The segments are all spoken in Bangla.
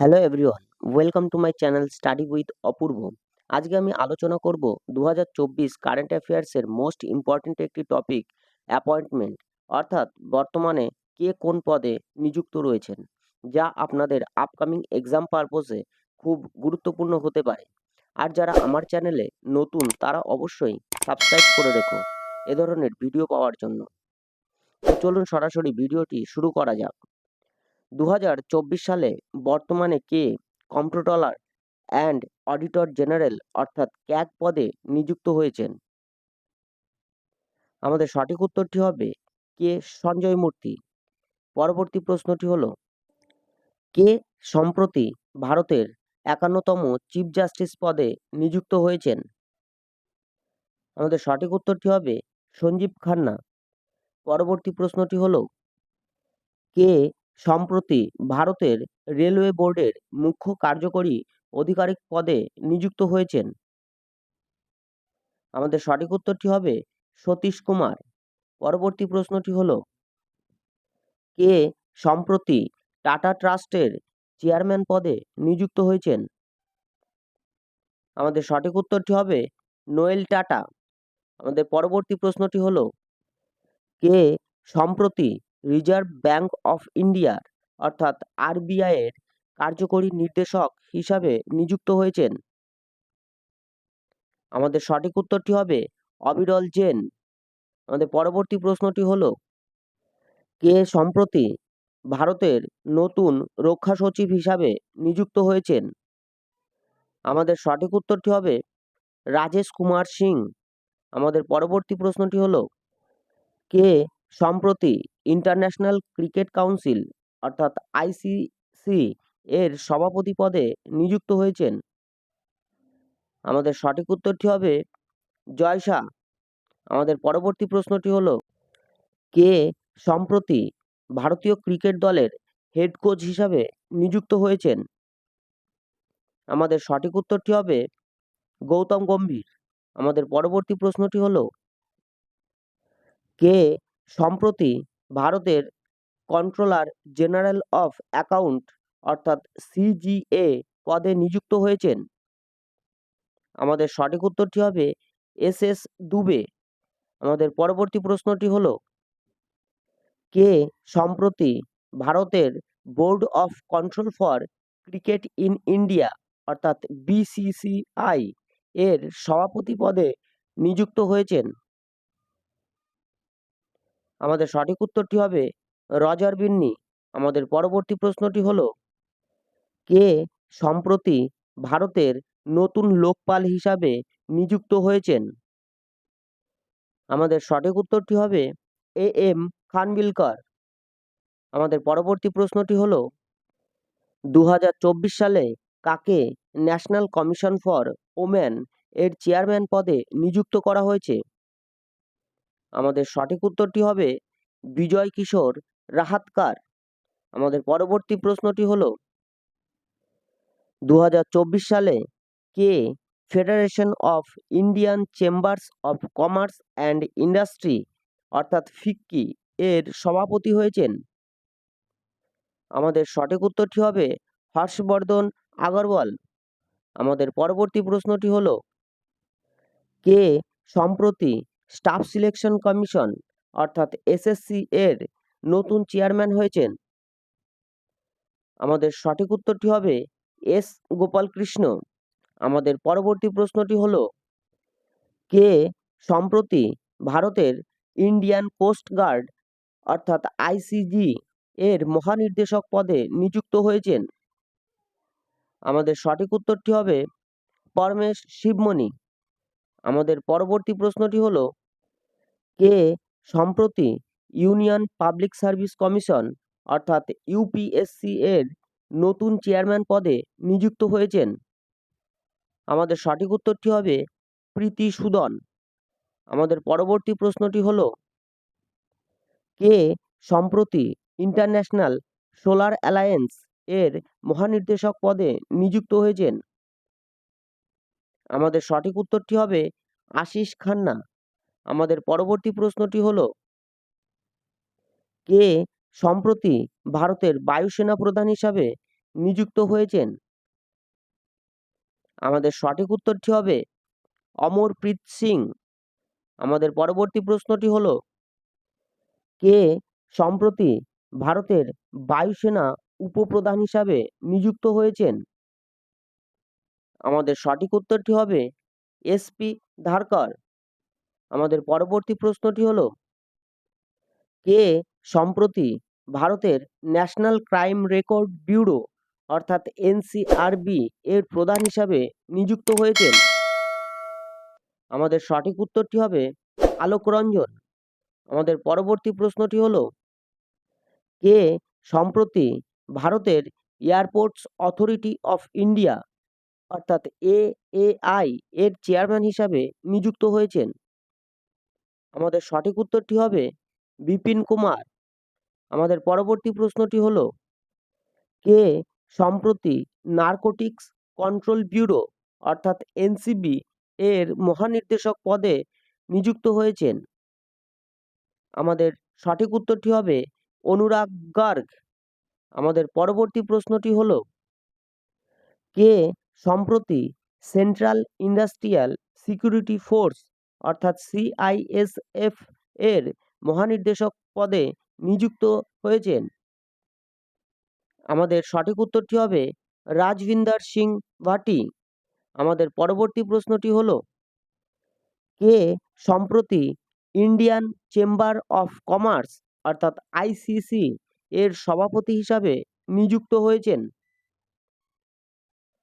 Hello everyone welcome to my channel study with Apurba আজকে আমি আলোচনা করব দু হাজার চব্বিশ কারেন্ট অ্যাফেয়ার্সের মোস্ট ইম্পর্ট্যান্ট একটি টপিক অ্যাপয়েন্টমেন্ট অর্থাৎ বর্তমানে কে কোন পদে নিযুক্ত রয়েছেন, যা আপনাদের আপকামিং এক্সাম পারপোজে খুব গুরুত্বপূর্ণ হতে পারে। আর যারা আমার চ্যানেলে নতুন, তারা অবশ্যই সাবস্ক্রাইব করে রেখো এ ধরনের ভিডিও পাওয়ার জন্য। চলুন সরাসরি ভিডিওটি শুরু করা যাক। দু হাজার চব্বিশ সালে বর্তমানে কে? কম্প্ট্রোলার অ্যান্ড অডিটর জেনারেল অর্থাৎ ক্যাগ পদে নিযুক্ত হয়েছেন। আমাদের সঠিক উত্তরটি হবে কে? সঞ্জয় মূর্তি। পরবর্তী প্রশ্নটি হল, কে? সম্প্রতি ভারতের একান্নতম চিফ জাস্টিস পদে নিযুক্ত হয়েছেন? আমাদের সঠিক উত্তরটি হবে সঞ্জীব খান্না। পরবর্তী প্রশ্নটি হলো, কে? সম্প্রতি ভারতের রেলওয়ে বোর্ডের মুখ্য কার্যকরী আধিকারিক পদে নিযুক্ত হয়েছেন। আমাদের সঠিক উত্তরটি হবে সতীশ কুমার। পরবর্তী প্রশ্নটি হল, কে সম্প্রতি টাটা ট্রাস্টের চেয়ারম্যান পদে নিযুক্ত হয়েছেন? আমাদের সঠিক উত্তরটি হবে নোয়েল টাটা। আমাদের পরবর্তী প্রশ্নটি হল, কে সম্প্রতি রিজার্ভ ব্যাঙ্ক অফ ইন্ডিয়ার অর্থাৎ আরবিআই এর কার্যকরী নির্দেশক হিসাবে নিযুক্ত হয়েছেন। আমাদের সঠিক উত্তরটি হবে অবিরল জেন। আমাদের পরবর্তী প্রশ্নটি হলো, কে সম্প্রতি ভারতের নতুন রক্ষা সচিব হিসাবে নিযুক্ত হয়েছেন? আমাদের সঠিক উত্তরটি হবে রাজেশ কুমার সিং। আমাদের পরবর্তী প্রশ্নটি হলো, কে সম্প্রতি ইন্টারন্যাশনাল ক্রিকেট কাউন্সিল, অর্থাৎ আইসিসি এর সভাপতি পদে নিযুক্ত হয়েছেন। আমাদের সঠিক উত্তরটি হবে জয় শাহ। আমাদের পরবর্তী প্রশ্নটি হল, কে সম্প্রতি ভারতীয় ক্রিকেট দলের হেড কোচ হিসাবে নিযুক্ত হয়েছেন? আমাদের সঠিক উত্তরটি হবে গৌতম গম্ভীর। আমাদের পরবর্তী প্রশ্নটি হলো, কে সম্প্রতি ভারতের কন্ট্রোলার জেনারেল অফ অ্যাকাউন্ট অর্থাৎ সিজিএ পদে নিযুক্ত হয়েছেন। আমাদের সঠিক উত্তরটি হবে এস এস দুবে। আমাদের পরবর্তী প্রশ্নটি হলো, কে সম্প্রতি ভারতের board of control for cricket in India অর্থাৎ বিসিসিআই এর সভাপতি পদে নিযুক্ত হয়েছেন? আমাদের সঠিক উত্তরটি হবে রজার বিন্নি। আমাদের পরবর্তী প্রশ্নটি হলো, কে সম্প্রতি ভারতের নতুন লোকপাল হিসাবে নিযুক্ত হয়েছেন? আমাদের সঠিক উত্তরটি হবে এ এম খানবিলকর। আমাদের পরবর্তী প্রশ্নটি হলো দু সালে কাকে ন্যাশনাল কমিশন ফর ওম্যান এর চেয়ারম্যান পদে নিযুক্ত করা হয়েছে? আমাদের সঠিক উত্তরটি হবে বিজয় কিশোর রাহাতকার। আমাদের পরবর্তী প্রশ্নটি হল দু হাজার চব্বিশ সালে কে federation of Indian chambers of commerce and industry অর্থাৎ ফিক্কি এর সভাপতি হয়েছেন? আমাদের সঠিক উত্তরটি হবে হর্ষবর্ধন আগরওয়াল। আমাদের পরবর্তী প্রশ্নটি হলো, কে সম্প্রতি স্টাফ সিলেকশন কমিশন, অর্থাৎ এসএসসি এর নতুন চেয়ারম্যান হয়েছেন। আমাদের সঠিক উত্তরটি হবে এস গোপালকৃষ্ণ আমাদের পরবর্তী প্রশ্নটি হলো, কে সম্প্রতি ভারতের ইন্ডিয়ান কোস্ট গার্ড, অর্থাৎ আইসিজি এর মহানির্দেশক পদে নিযুক্ত হয়েছেন? আমাদের সঠিক উত্তরটি হবে পরমেশ শিবমণি। আমাদের পরবর্তী প্রশ্নটি হলো কে সম্প্রতি ইউনিয়ন পাবলিক সার্ভিস কমিশন অর্থাৎ ইউপিএসসি এর নতুন চেয়ারম্যান পদে নিযুক্ত হয়েছেন? আমাদের সঠিক উত্তরটি হবে প্রীতি সুদন। আমাদের পরবর্তী প্রশ্নটি হলো, কে সম্প্রতি ইন্টারন্যাশনাল সোলার অ্যালায়েন্স এর মহানির্দেশক পদে নিযুক্ত হয়েছেন? আমাদের সঠিক উত্তরটি হবে আশিস খান্না। আমাদের পরবর্তী প্রশ্নটি হলো, কে সম্প্রতি ভারতের বায়ুসেনা প্রধান হিসাবে নিযুক্ত হয়েছেন? আমাদের সঠিক উত্তরটি হবে অমরপ্রীত সিং। আমাদের পরবর্তী প্রশ্নটি হলো, কে সম্প্রতি ভারতের বায়ুসেনা উপপ্রধান হিসাবে নিযুক্ত হয়েছেন? আমাদের সঠিক উত্তরটি হবে এসপি ধারকর। আমাদের পরবর্তী প্রশ্নটি হলো, কে সম্প্রতি ভারতের ন্যাশনাল ক্রাইম রেকর্ড ব্যুরো অর্থাৎ এনসিআরবি এর প্রধান হিসাবে নিযুক্ত হয়েছেন? আমাদের সঠিক উত্তরটি হবে আলোক রঞ্জন। আমাদের পরবর্তী প্রশ্নটি হলো, কে সম্প্রতি ভারতের এয়ারপোর্টস অথরিটি অফ ইন্ডিয়া অর্থাৎ এএআই এর চেয়ারম্যান হিসাবে নিযুক্ত হয়েছেন? আমাদের সঠিক উত্তরটি হবে বিপিন কুমার। আমাদের পরবর্তী প্রশ্নটি হলো, কে সম্প্রতি নার্কোটিক্স কন্ট্রোল ব্যুরো অর্থাৎ এনসিবি এর মহানির্দেশক পদে নিযুক্ত হয়েছেন? আমাদের সঠিক উত্তরটি হবে অনুরাগ গার্গ। আমাদের পরবর্তী প্রশ্নটি হলো, কে সম্প্রতি সেন্ট্রাল ইন্ডাস্ট্রিয়াল সিকিউরিটি ফোর্স অর্থাৎ সিআইএসএফ এর মহানির্দেশক পদে নিযুক্ত হয়েছেন। আমাদের সঠিক উত্তরটি হবে রাজভিন্দার সিং ভাটি। আমাদের পরবর্তী প্রশ্নটি হলো, কে সম্প্রতি ইন্ডিয়ান চেম্বার অফ কমার্স অর্থাৎ আইসিসি এর সভাপতি হিসাবে নিযুক্ত হয়েছেন?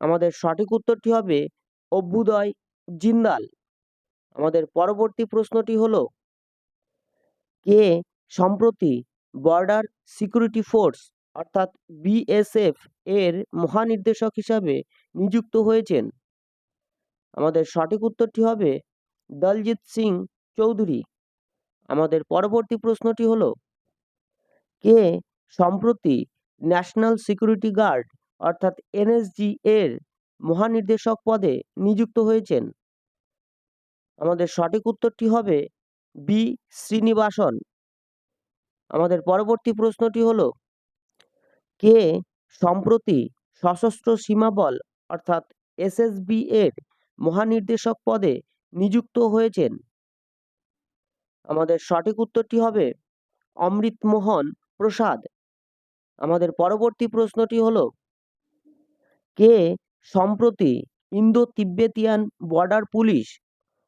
আমাদের সঠিক উত্তরটি হবে অভ্যুদয় জিন্দাল। আমাদের পরবর্তী প্রশ্নটি হলো, কে সম্প্রতি বর্ডার সিকিউরিটি ফোর্স অর্থাৎ বিএসএফ এর মহানির্দেশক হিসাবে নিযুক্ত হয়েছেন? আমাদের সঠিক উত্তরটি হবে দলজিৎ সিং চৌধুরী। আমাদের পরবর্তী প্রশ্নটি হল, কে সম্প্রতি ন্যাশনাল সিকিউরিটি গার্ড অর্থাৎ এনএসজি এর মহানির্দেশক পদে নিযুক্ত হয়েছেন? আমাদের সঠিক উত্তরটি হবে বি, শ্রীনিবাসন। আমাদের পরবর্তী প্রশ্নটি হল, কে সম্প্রতি সশস্ত্র সীমাবল অর্থাৎ এসএসবি এর মহানির্দেশক পদে নিযুক্ত হয়েছেন? আমাদের সঠিক উত্তরটি হবে অমৃত মোহন প্রসাদ। আমাদের পরবর্তী প্রশ্নটি হল, কে সম্প্রতি ইন্দো তিব্বেতিয়ান বর্ডার পুলিশ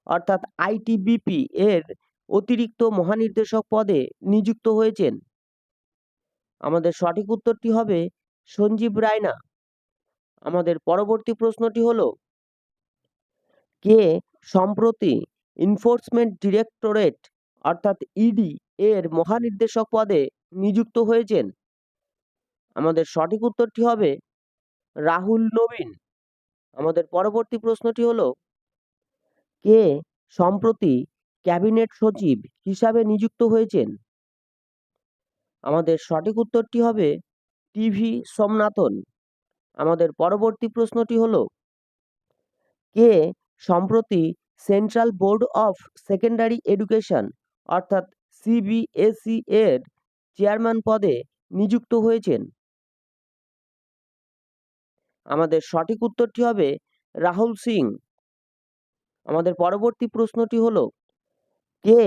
অর্থাৎ আইটিবিপি এর অতিরিক্ত মহানির্দেশক পদে নিযুক্ত হয়েছেন। আমাদের সঠিক উত্তরটি হবে সঞ্জীব রায়না। আমাদের পরবর্তী প্রশ্নটি হলো, কে সম্প্রতি ইনফোর্সমেন্ট ডিরেক্টরেট অর্থাৎ ইডি এর মহানির্দেশক পদে নিযুক্ত হয়েছেন? আমাদের সঠিক উত্তরটি হবে রাহুল নবীন। আমাদের পরবর্তী প্রশ্নটি হলো কে সম্প্রতি ক্যাবিনেট সচিব হিসাবে নিযুক্ত হয়েছেন? আমাদের সঠিক উত্তরটি হবে টিভি সোমনাথন। আমাদের পরবর্তী প্রশ্নটি হলো, কে সম্প্রতি central board of secondary education অর্থাৎ সিবিএসই এর চেয়ারম্যান পদে নিযুক্ত হয়েছেন? আমাদের সঠিক উত্তরটি হবে রাহুল সিং। আমাদের পরবর্তী প্রশ্নটি হলো, কে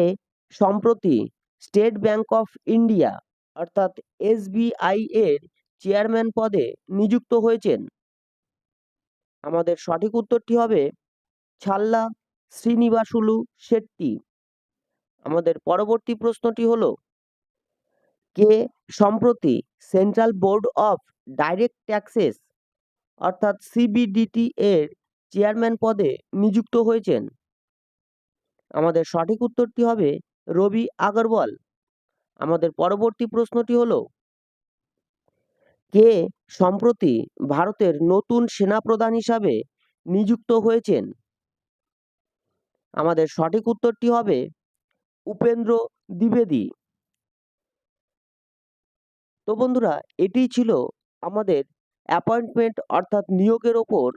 সম্প্রতি স্টেট ব্যাংক অফ ইন্ডিয়া অর্থাৎ এসবিআই এর চেয়ারম্যান পদে নিযুক্ত হয়েছেন? আমাদের সঠিক উত্তরটি হবে ছাল্লা শ্রীনিবাসুলু শেট্টি। আমাদের পরবর্তী প্রশ্নটি হলো, কে সম্প্রতি central board of direct taxes অর্থাৎ সিবিডিটি এর চেয়ারম্যান পদে নিযুক্ত হয়েছেন। আমাদের সঠিক উত্তরটি হবে রবি আগরওয়াল। আমাদের পরবর্তী প্রশ্নটি হলো, কে সম্প্রতি ভারতের নতুন সেনাপ্রধান হিসাবে নিযুক্ত হয়েছেন? আমাদের সঠিক উত্তরটি হবে উপেন্দ্র দ্বিবেদী। তো বন্ধুরা, এটি ছিল আমাদের অ্যাপয়েন্টমেন্ট অর্থাৎ নিয়োগের ওপর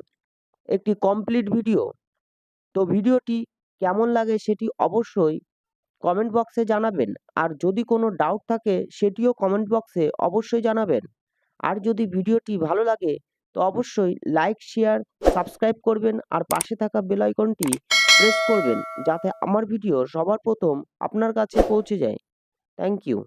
একটি কমপ্লিট ভিডিও তো ভিডিওটি কেমন লাগে সেটি অবশ্যই কমেন্ট বক্সে জানাবেন। আর যদি কোনো ডাউট থাকে সেটিও কমেন্ট বক্সে অবশ্যই জানাবেন। আর যদি ভিডিওটি ভালো লাগে তো অবশ্যই লাইক শেয়ার সাবস্ক্রাইব করবেন আর পাশে থাকা বেল আইকনটি প্রেস করবেন যাতে আমার ভিডিও সবার প্রথম আপনার কাছে পৌঁছে যায়। Thank you